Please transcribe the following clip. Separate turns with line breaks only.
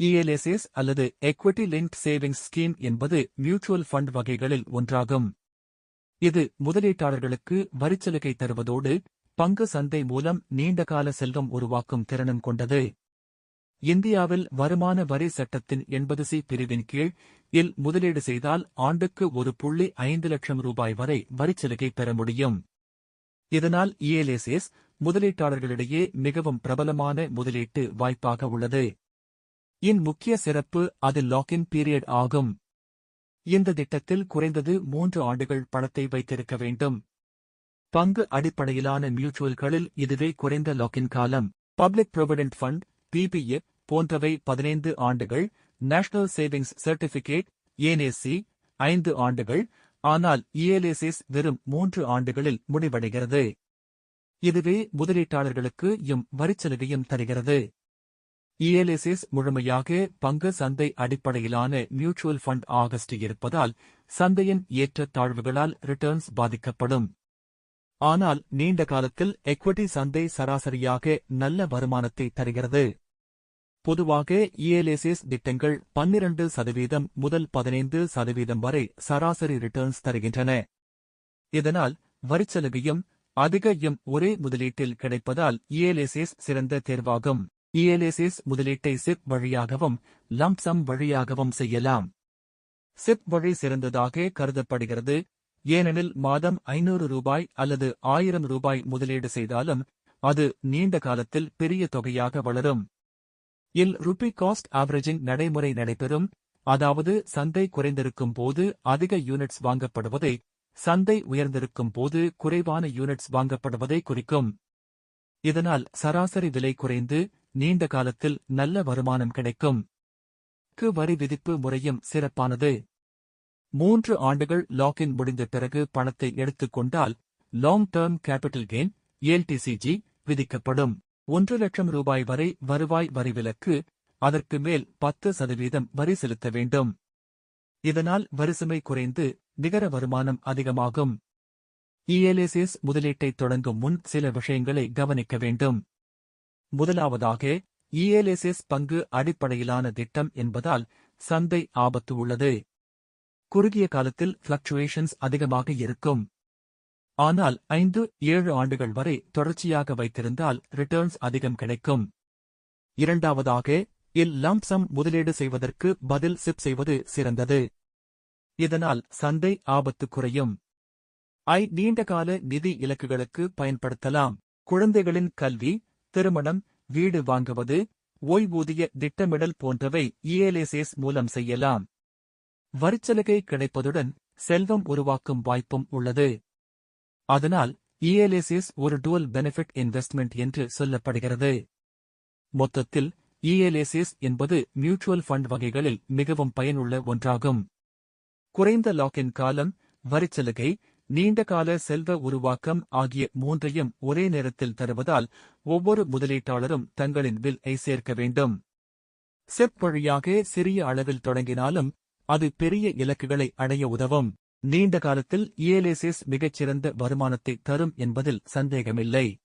ELSS அல்லது equity link savings scheme என்பது mutual fund வகைகளில் ஒன்றாகும். இது முதலீட்டாளர்களுக்கு வரிச்சலுகை தருவதோடு பங்கு சந்தை மூலம் நீண்டகால செல்வம் உருவாக்கும் திறனும் கொண்டது. இந்தியாவில் வருமான வரி சட்டத்தின் எண்பது சி பிரிவின் கீழ் இல் முதலீடு செய்தால் ஆண்டுக்கு ஒரு புள்ளி ஐந்து லட்சம் ரூபாய் வரை வரிச்சலுகை பெற முடியும். இதனால் இஎல்எஸ்எஸ் முதலீட்டாளர்களிடையே மிகவும் பிரபலமான முதலீட்டு வாய்ப்பாக உள்ளது. இன் முக்கிய சிறப்பு அது லாக்இன் பீரியட் ஆகும். இந்த திட்டத்தில் குறைந்தது மூன்று ஆண்டுகள் பணத்தை வைத்திருக்க வேண்டும். பங்கு அடிப்படையிலான மியூச்சுவல்களில் இதுவே குறைந்த லாக்இன் காலம். பப்ளிக் ப்ரொவிடென்ட் ஃபண்ட் பிபிஎஃப் போன்றவை பதினைந்து ஆண்டுகள் நேஷனல் சேவிங்ஸ் சர்டிபிகேட் ஏன்ஏசி ஐந்து ஆண்டுகள் ஆனால் இஎல்ஏசிஸ் வெறும் மூன்று ஆண்டுகளில் முடிவடைகிறது. இதுவே முதலீட்டாளர்களுக்கு எம் வரிச்சலுகையும் தருகிறது. இஎல்எஸ்எஸ் முழுமையாக பங்கு சந்தை அடிப்படையிலான மியூச்சுவல் ஃபண்ட் ஆகஸ்ட் இருப்பதால் சந்தையின் ஏற்ற தாழ்வுகளால் ரிட்டர்ன்ஸ் பாதிக்கப்படும். ஆனால் நீண்ட காலத்தில் எக்விட்டி சந்தை சராசரியாக நல்ல வருமானத்தை தருகிறது. பொதுவாக இஎல்எஸ்எஸ் திட்டங்கள் பன்னிரண்டு சதவீதம் முதல் பதினைந்து சதவீதம் வரை சராசரி ரிட்டர்ன்ஸ் தருகின்றன. இதனால் வரிச்சலுகையும் அதிக எம் ஒரே முதலீட்டில் கிடைப்பதால் இஎல்எஸ்எஸ் சிறந்த தேர்வாகும். இஎல்எஸ்எஸ் முதலீட்டை சிப் வழியாகவும் லம்சம் வழியாகவும் செய்யலாம். சிப் வழி சிறந்ததாக கருதப்படுகிறது. ஏனெனில் மாதம் ஐநூறு ரூபாய் அல்லது ஆயிரம் ரூபாய் முதலீடு செய்தாலும் அது நீண்ட காலத்தில் பெரிய தொகையாக வளரும். இல் ருபி காஸ்ட் ஆவரேஜிங் நடைமுறை நடைபெறும். அதாவது சந்தை குறைந்திருக்கும் போது அதிக யூனிட்ஸ் வாங்கப்படுவதை சந்தை உயர்ந்திருக்கும் போது குறைவான யூனிட்ஸ் வாங்கப்படுவதை குறிக்கும். இதனால் சராசரி விலை குறைந்து நீண்ட காலத்தில் நல்ல வருமானம் கிடைக்கும். க்கு வரி விதிப்பு முறையும் சிறப்பானது. மூன்று ஆண்டுகள் லாக்இன் முடிந்த பிறகு பணத்தை எடுத்துக் கொண்டால் long term capital gain LTCG விதிக்கப்படும். ஒன்று லட்சம் ரூபாய் வரை வருவாய் வரி விலக்கு அதற்கு மேல் பத்து சதவீதம் வரி செலுத்த வேண்டும். இதனால் வரிசுமை குறைந்து நிகர வருமானம் அதிகமாகும். இஎல்எஸ்எஸ் முதலீட்டை தொடங்கும் முன் சில விஷயங்களை கவனிக்க வேண்டும். முதலாவதாக இஎல்எஸ்எஸ் பங்கு அடிப்படையிலான திட்டம் என்பதால் சந்தை ஆபத்து உள்ளது. குறுகிய காலத்தில் பிளக்சுவேஷன்ஸ் அதிகமாக இருக்கும். ஆனால் ஐந்து ஏழு ஆண்டுகள் வரை தொடர்ச்சியாக வைத்திருந்தால் ரிட்டர்ன்ஸ் அதிகம் கிடைக்கும். இரண்டாவதாக இல் லம்சம் முதலீடு செய்வதற்கு பதில் சிப் செய்வது சிறந்தது. இதனால் சந்தை ஆபத்து குறையும். ஐ நீண்டகால நிதி இலக்குகளுக்கு பயன்படுத்தலாம். குழந்தைகளின் கல்வி திருமணம் வீடு வாங்குவது ஓய்வூதிய திட்டமிடல் போன்றவை இஎல்ஏசிஎஸ் மூலம் செய்யலாம். வரிச்சலுகை கிடைப்பதுடன் செல்வம் உருவாக்கும் வாய்ப்பும் உள்ளது. அதனால் இஎல்ஏசிஎஸ் ஒரு டுவல் பெனிஃபிட் இன்வெஸ்ட்மெண்ட் என்று சொல்லப்படுகிறது. மொத்தத்தில் இஎல்ஏசிஎஸ் என்பது மியூச்சுவல் ஃபண்ட் வகைகளில் மிகவும் பயனுள்ள ஒன்றாகும். குறைந்த லாக்இன் காலம் வரிச்சலுகை நீண்டகால செல்வ உருவாக்கம் ஆகிய மூன்றையும் ஒரே நேரத்தில் தருவதால் ஒவ்வொரு முதலீட்டாளரும் தங்களின் வில் ஐ சேர்க்க வேண்டும். செப் வழியாக சிறிய அளவில் தொடங்கினாலும் அது பெரிய இலக்குகளை அடைய உதவும். நீண்ட காலத்தில் இஎல்எஸ்எஸ் மிகச்சிறந்த வருமானத்தை தரும் என்பதில் சந்தேகமில்லை.